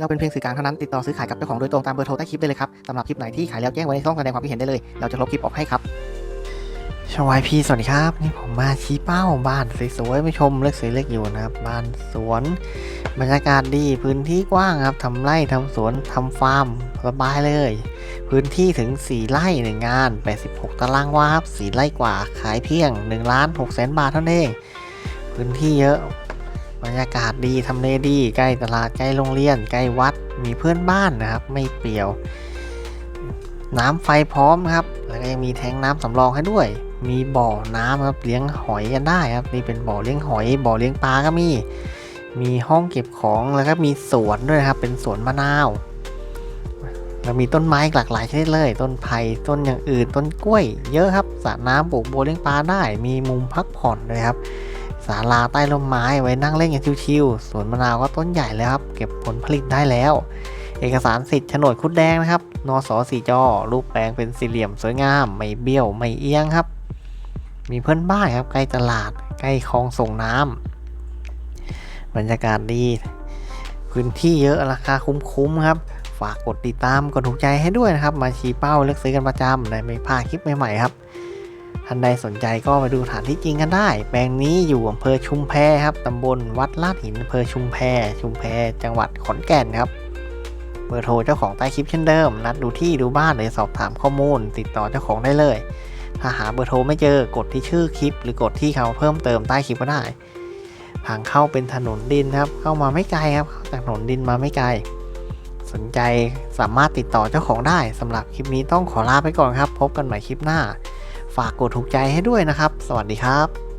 เราเป็นเพียงสื่อกลางเท่านั้นติดต่อซื้อขายกับเจ้าของโดยตรงตามเบอร์โทรใต้คลิปได้เลยครับสำหรับคลิปไหนที่ขายแล้วแจ้งไว้ในช่องแสดงความคิดเห็นได้เลย เราจะลบคลิปออกให้ครับชวายพีสวัสดีครับ นี่ผมมาชี้เป้าบ้านสวยๆไม่ชมเล็กสวยเล็กอยู่นะครับ บ้านสวน บรรยากาศดีพื้นที่กว้างครับทำไร่ทำสวนทำฟาร์มสบายเลย พื้นที่ถึง 4 ไร่หนึ่งงาน 86 ตารางวาครับ4ไร่กว่าขายเพียง1ล้าน6แสนบาทเท่านั้นเอง พื้นที่เยอะ บรรยากาศดีทำเลดีใกล้ตลาดใกล้โรงเรียนใกล้วัดมีเพื่อนบ้านนะครับ ไม่เปลี่ยว น้ำไฟพร้อมครับ แล้วก็ยังมีแทงน้ำสำรองให้ด้วย มีบ่อน้ำครับเลี้ยงหอยกันได้ครับนี่เป็นบ่อเลี้ยงหอย บ่อเลี้ยงปลาก็มี มีห้องเก็บของแล้วก็มีสวนด้วยครับ เป็นสวนมะนาวแล้วมีต้นไม้หลากหลายชนิดเลย ต้นไผ่ต้นอย่างอื่น ต้นกล้วย เยอะครับสระน้ำปลูกบัวเลี้ยงปลาได้ มีมุมพักผ่อนด้วยครับ ศาลาใต้ร่มไม้ไว้นั่งเล่นกันชิวๆสวนมะนาวก็ต้นใหญ่แล้วครับ เก็บผลผลิตได้แล้ว เอกสารสิทธิ์โฉนดคุดแดงนะครับ นสสีจอ รูปแปลงเป็นสี่เหลี่ยมสวยงาม ไม่เบี้ยว ไม่เอียงครับ มีเพื่อนบ้านครับ ใกล้ตลาด ใกล้คลองส่งน้ำบรรยากาศดี พื้นที่เยอะ ราคาคุ้มๆครับ ฝากกดติดตาม กดถูกใจให้ด้วยนะครับ มาชี้เป้าเลือกซื้อกันประจำได้ไม่พลาดคลิปใหม่ๆครับ ท่านใดสนใจก็ไปดูสถานที่จริงกันได้ แปลงนี้อยู่อำเภอชุมแพครับตำบลวัดลาดหินอำเภอชุมแพ ชุมแพ จังหวัดขอนแก่นครับเบอร์โทรเจ้าของใต้คลิปเช่นเดิม นัดดูที่ดูบ้านหรือสอบถามข้อมูล ติดต่อเจ้าของได้เลย ถ้าหาเบอร์โทรไม่เจอกดที่ชื่อคลิป หรือกดที่เขาเพิ่มเติมใต้คลิปก็ได้ทางเข้าเป็นถนนดินครับ เข้ามาไม่ไกลครับจากถนนดินมาไม่ไกล สนใจสามารถติดต่อเจ้าของได้สำหรับคลิปนี้ต้องขอลาไปก่อนครับ พบกันใหม่คลิปหน้า ฝากกดถูกใจให้ด้วยนะครับ สวัสดีครับ